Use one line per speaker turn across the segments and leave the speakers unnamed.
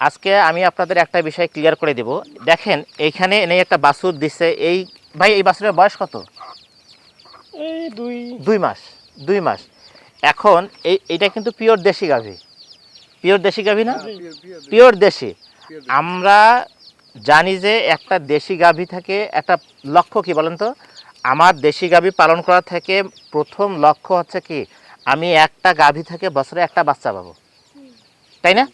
আজকে আমি আপনাদের একটা বিষয় ক্লিয়ার করে দেব। দেখেন এইখানে এনে একটা বাছুর দিচ্ছে এই ভাই এই বাছুরের বয়স কত?
এই দুই।
দুই মাস দুই মাস। এখন এই এটা কিন্তু পিওর দেশি গাভী। পিওর দেশি গাভী না? পিওর দেশি। আমরা জানি যে একটা দেশি গাভী থেকে একটা লক্ষ্য কি বলেন তো? আমার দেশি গাভী পালন করা থেকে প্রথম লক্ষ্য হচ্ছে কি? আমি একটা গাভী থেকে বছরে একটা বাচ্চা পাবো। তাই না?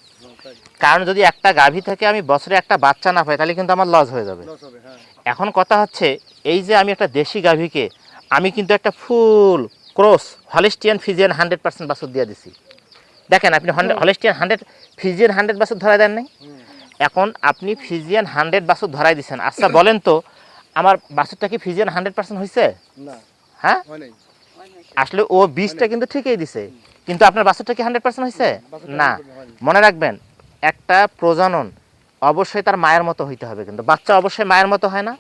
কারণ যদি একটা গাভী থেকে আমি বছরে একটা বাচ্চা না পাই তাহলে কিন্তু আমার লস হয়ে যাবে।
হ্যাঁ।
এখন কথা হচ্ছে এই যে আমি একটা দেশি গাভীকে আমি কিন্তু একটা full cross Holstein Friesian hundred percent বাছুর দিয়ে দিছি। দেখেন আপনি হলিস্টিয়ান হান্ড্রেড ফিজিয়ান হান্ড্রেড বাছুর ধরাই দেন নাই? এখন আপনি ফিজিয়ান হান্ড্রেড বাছুর ধরাই দিচ্ছেন আচ্ছা বলেন তো আমার বাছুরটা কি ফিজিয়ান হান্ড্রেড পার্সেন্ট হয়েছে হ্যাঁ? আসলে ও বীজটা কিন্তু ঠিকই দিছে। কিন্তু আপনার বাছুরটা কি হান্ড্রেড পার্সেন্ট হয়েছে না। মনে রাখবেন একটা প্রজনন অবশ্যই তার মায়ের মতো হইতে হবে কিন্তু। বাচ্চা অবশ্যই মায়ের মতো হয় না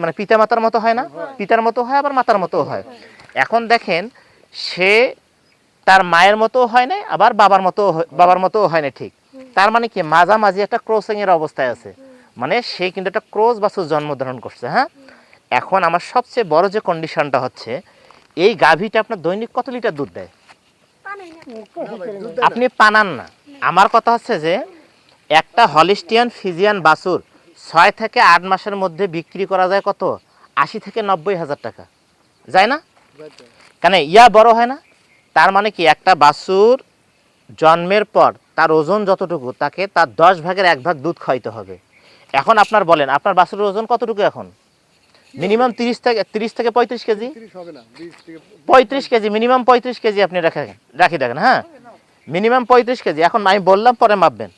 মানে পিতা মাতার মতো হয় না পিতার মতো হয় আবার মাতার মতো হয়। এখন দেখেন সে তার মায়ের মতো হয় না আবার বাবার মতো বাবার মতো হয় না ঠিক। তার মানে কি মাঝামাঝি একটা ক্রসিং এর অবস্থায় আছে। মানে সে কিন্তু একটা ক্রস বাছুর জন্ম ধারণ করছে হ্যাঁ? এখন আমার সবচেয়ে বড় যে কন্ডিশনটা হচ্ছে এই গাভীটা আপনার দৈনিক কত লিটার দুধ দেয়। আপনি পানান না। আমার কথা হচ্ছে যে একটা হলিস্টিয়ান ফিজিয়ান বাছুর ছয় থেকে আট মাসের মধ্যে বিক্রি করা যায় কত? আশি থেকে নব্বই হাজার টাকা। যায় না? কেন? ইয়া বড় হয় না? তার মানে কি একটা বাছুর জন্মের পর তার ওজন যতটুকু তাকে তার দশ ভাগের এক ভাগ দুধ খাইতে হবে। এখন আপনার বলেন আপনার বাছুরের ওজন কতটুকু এখন? মিনিমাম তিরিশ থেকে তিরিশ থেকে পঁয়ত্রিশ কেজি?
30 হবে না 20 থেকে
পঁয়ত্রিশ কেজি মিনিমাম পঁয়ত্রিশ কেজি আপনি রাখেন রাখি দেখেন হ্যাঁ? মিনিমাম পঁয়ত্রিশ কেজি। এখন আমি বললাম পরে মাপবেন।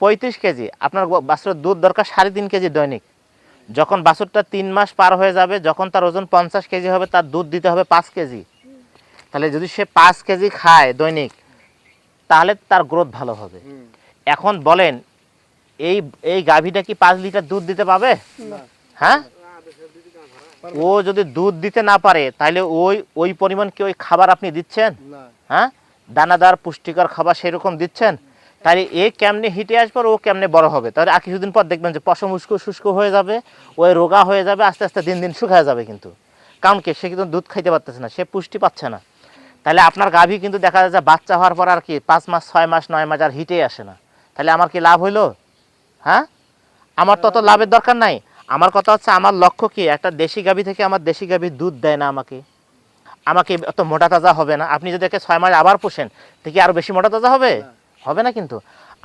পঁয়ত্রিশ কেজি। আপনার বাছুরের দুধ দরকার সাড়ে তিন কেজি দৈনিক। যখন বাছুরটা তিন মাস পার হয়ে যাবে যখন তার ওজন পঞ্চাশ কেজি হবে তার দুধ দিতে হবে পাঁচ কেজি। তাহলে যদি সে পাঁচ কেজি খায় দৈনিক তাহলে তার গ্রোথ ভালো হবে। এখন বলেন এই এই গাভীটা কি পাঁচ লিটার দুধ দিতে পাবে হ্যাঁ? ও যদি দুধ দিতে না পারে তাহলে ওই ওই পরিমাণ কি ওই খাবার আপনি দিচ্ছেন? হ্যাঁ? দানাদার, পুষ্টিকর খাবার সেরকম দিচ্ছেন, তাহলে এ কেমনে হিটে আসবে ও কেমনে বড় হবে? তাহলে আর কিছুদিন পর দেখবেন যে পশম উস্কো শুষ্ক হয়ে যাবে ওই রোগা হয়ে যাবে, আস্তে আস্তে দিন দিন শুকায় যাবে কিন্তু। কারণ কি, সে কিন্তু দুধ খাইতে পারতেছে না, সে পুষ্টি পাচ্ছে না। তাহলে আপনার গাভী কিন্তু দেখা যায় যে বাচ্চা হওয়ার পর আর কি পাঁচ মাস, ছয় মাস, নয় মাস আর হিটে আসে না। তাহলে আমার কি লাভ হইল? হ্যাঁ? আমার তত লাভের দরকার নাই। আমার কথা হচ্ছে, আমার লক্ষ্য কি? একটা দেশি গাভী থেকে আমার দেশি গাভী দুধ দেয় না আমাকে। আমাকে অত মোটা তাজা হবে না। আপনি যদি একে ছয় মাস আবার পোষেন তো কি আরও বেশি মোটা তাজা হবে? হবে না কিন্তু।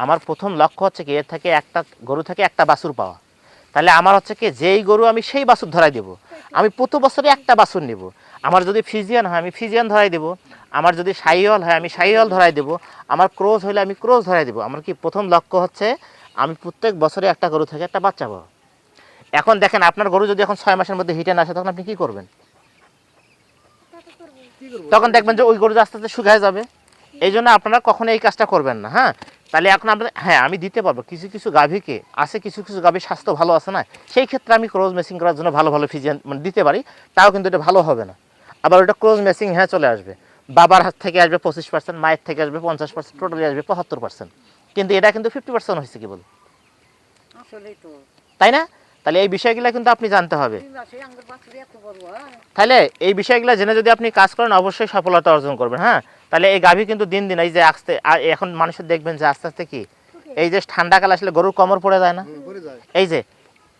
আমার প্রথম লক্ষ্য হচ্ছে কি এর থেকে একটা গরু থেকে একটা বাছুর পাওয়া। তাহলে আমার হচ্ছে কি যেই গরু আমি সেই বাছুর ধরাই দেবো। আমি প্রতি বছরে একটা বাছুর নেব। আমার যদি ফিজিয়ান হয় আমি ফিজিয়ান ধরাই দেবো। আমার যদি সাইহল হয় আমি সাইহল ধরাই দেবো। আমার ক্রোজ হলে আমি ক্রোজ ধরাই দেবো। আমার কি প্রথম লক্ষ্য হচ্ছে আমি প্রত্যেক বছরে একটা গরু থেকে একটা বাচ্চা পাবো। এখন দেখেন আপনার গরু যদি এখন ছয় মাসের মধ্যে হিটে না আসে তখন আপনি কি করবেন? তখন দেখবেন যে ওই গরু আস্তে আস্তে শুকায় যাবে। এই জন্য আপনারা কখনো এই কাজটা করবেন না হ্যাঁ? তাহলে এখন আপনার হ্যাঁ আমি দিতে পারব। কিছু কিছু গাভীকে আছে কিছু কিছু গাভীর স্বাস্থ্য ভালো আছে না? সেই ক্ষেত্রে আমি ক্রোজ মেসিং করার জন্য ভালো ভালো ফিজিয়ান মানে দিতে পারি তাও কিন্তু এটা ভালো হবে না। আবার ওটা ক্রোজ মেসিং হ্যাঁ চলে আসবে। বাবার হাত থেকে আসবে পঁচিশ পার্সেন্ট মায়ের থেকে আসবে পঞ্চাশ পার্সেন্ট টোটালি আসবে পঁচাত্তর পার্সেন্ট কিন্তু এটা কিন্তু ফিফটি পার্সেন্ট হয়েছে কি বল তাই না? তাহলে এই বিষয়গুলো কিন্তু আপনি জানতে হবে।
দুই মাসে আঙ্গুর বাছুর এত বড় হয়।
তাহলে এই বিষয়গুলো জেনে যদি আপনি কাজ করেন অবশ্যই সফলতা অর্জন করবেন হ্যাঁ। তাহলে এই গাভী কিন্তু দিন দিন এই যে আস্তে এখন মানুষের দেখবেন যে আস্তে আস্তে কি এই যে ঠান্ডাকাল আসলে গরুর কমর পড়ে যায় না?
হুম, পড়ে যায়।
এই যে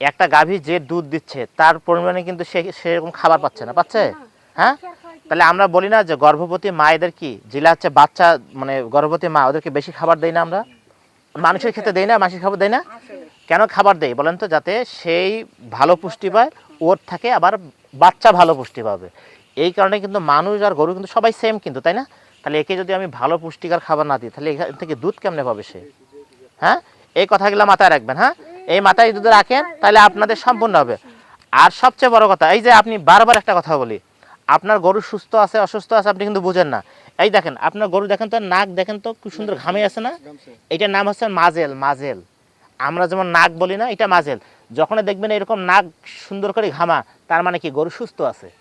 একটা গাভী যে দুধ দিচ্ছে তার পরিমাণে কিন্তু সে সেরকম খাবার পাচ্ছে না পাচ্ছে? হ্যাঁ? তাহলে আমরা বলি না যে গর্ভবতী মায়েদের কি যেটা হচ্ছে বাচ্চা মানে গর্ভবতী মা ওদেরকে বেশি খাবার দেয় না আমরা? মানুষের ক্ষেত্রে দেই না মাসির খাবার দেয় না? কেন খাবার দেয় বলেন তো? যাতে সেই ভালো পুষ্টি পায় ওর থাকে আবার বাচ্চা ভালো পুষ্টি পাবে। এই কারণে কিন্তু মানুষ আর গরু কিন্তু সবাই সেম কিন্তু তাই না? তাহলে একে যদি আমি ভালো পুষ্টিকর খাবার না দিই তাহলে এখান থেকে দুধ কেমনে পাবে সে? হ্যাঁ? এই কথাগুলো মাথায় রাখবেন হ্যাঁ? এই মাথায় যদি রাখেন তাহলে আপনাদের সম্পূর্ণ হবে। আর সবচেয়ে বড় কথা এই যে আপনি বারবার একটা কথা বলি আপনার গরু সুস্থ আছে অসুস্থ আছে আপনি কিন্তু বুঝেন না। এই দেখেন আপনার গরু দেখেন তো নাক দেখেন তো খুব সুন্দর ঘামে আছে না? এটার নাম হচ্ছে মাজেল মাজেল। আমরা যেমন নাক বলি না, এটা মাজেল যখন দেখবেন এরকম নাক সুন্দর করে ঘামা, তার মানে কি গরু সুস্থ আছে?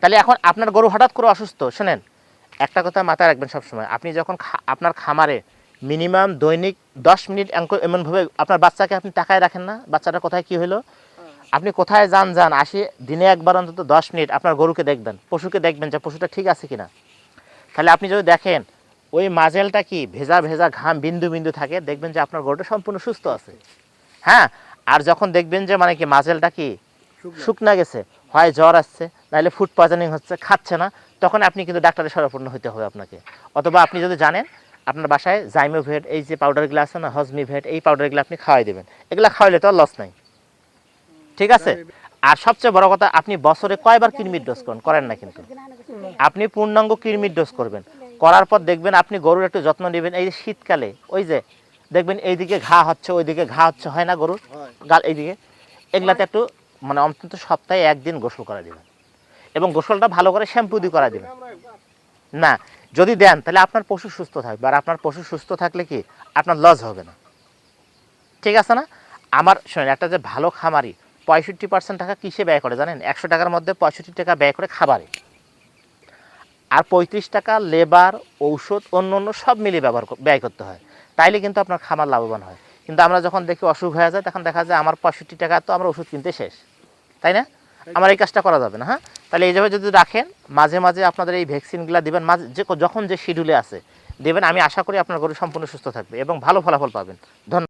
তাহলে এখন আপনার গরু হঠাৎ করে অসুস্থ, শোনেন, একটা কথা মাথায় রাখবেন সবসময়, আপনি যখন আপনার খামারে মিনিমাম দৈনিক দশ মিনিট এমন- এমনভাবে আপনার বাচ্চাকে আপনি টাকায় রাখেন না, বাচ্চাটা কোথায় কি হলো আপনি কোথায় যান যান, আসি, দিনে একবার অন্তত দশ মিনিট আপনার গরুকে দেখবেন, পশুকে দেখবেন যে পশুটা ঠিক আছে কিনা। তাহলে আপনি যদি দেখেন ওই মাজেলটা কি ভেজা ভেজা ঘাম বিন্দু বিন্দু থাকে দেখবেন যে আপনার গরুটা সম্পূর্ণ সুস্থ আছে। হ্যাঁ? আর যখন দেখবেন যে মানে কি মাজেলটা কি শুকনা। গেছে হয় জ্বর আসছে নাহলে ফুড পয়জনিং হচ্ছে খাচ্ছে না তখন আপনি কিন্তু ডাক্তারের শরণাপন্ন হতে হবে আপনাকে। অথবা আপনি যদি জানেন আপনার বাসায় জাইমোভেট এই যে পাউডারগুলো আছে না হজমিভেট এই পাউডারগুলো আপনি খাওয়াই দেবেন। এগুলো খাওয়াইলে তো লস নাই। ঠিক আছে? আর সবচেয়ে বড় কথা আপনি বছরে কয়বার কৃমির ডোজ করেন? করেন না কিন্তু। আপনি পূর্ণাঙ্গ কৃমির ডোজ করবেন। করার পর দেখবেন আপনি গরুর একটু যত্ন নেবেন। এই যে শীতকালে ওই যে দেখবেন এইদিকে ঘা হচ্ছে ওইদিকে ঘা হচ্ছে হয় না গরুর? গাল এইদিকে। এগুলাতে একটু মানে অন্তত সপ্তাহে একদিন গোসল করা দিবেন। এবং গোসলটা ভালো করে শ্যাম্পু দিয়ে করা দিবেন। না যদি দেন তাহলে আপনার পশু সুস্থ থাকবে। আর আপনার পশু সুস্থ থাকলে কি? আপনার লস হবে না। ঠিক আছে না? আমার শোনেন একটা যে ভালো খামারি পঁয়ষট্টি পার্সেন্ট টাকা কিসে ব্যয় করে জানেন? একশো টাকার মধ্যে পঁয়ষট্টি টাকা ব্যয় করে খাবারে। আর পঁয়ত্রিশ টাকা লেবার, ঔষধ, অন্য অন্য সব মিলিয়ে ব্যবহার ব্যয় করতে হয়। তাইলে কিন্তু আপনার খামার লাভবান হয়। কিন্তু আমরা যখন দেখি অসুখ হয়ে যায়, তখন দেখা যায় আমার পঁয়ষট্টি টাকা তো আমরা ওষুধ কিনতে শেষ। তাই না? আমার এই কাজটা করা যাবে না হ্যাঁ? তাহলে এইভাবে যদি রাখেন, মাঝে মাঝে আপনাদের এই ভ্যাকসিনগুলো দিবেন, মাঝে যে যখন যে শিডিউলে আছে, দেবেন, আমি আশা করি আপনার গরু সম্পূর্ণ সুস্থ থাকবে এবং ভালো ফলাফল পাবেন। ধন্যবাদ।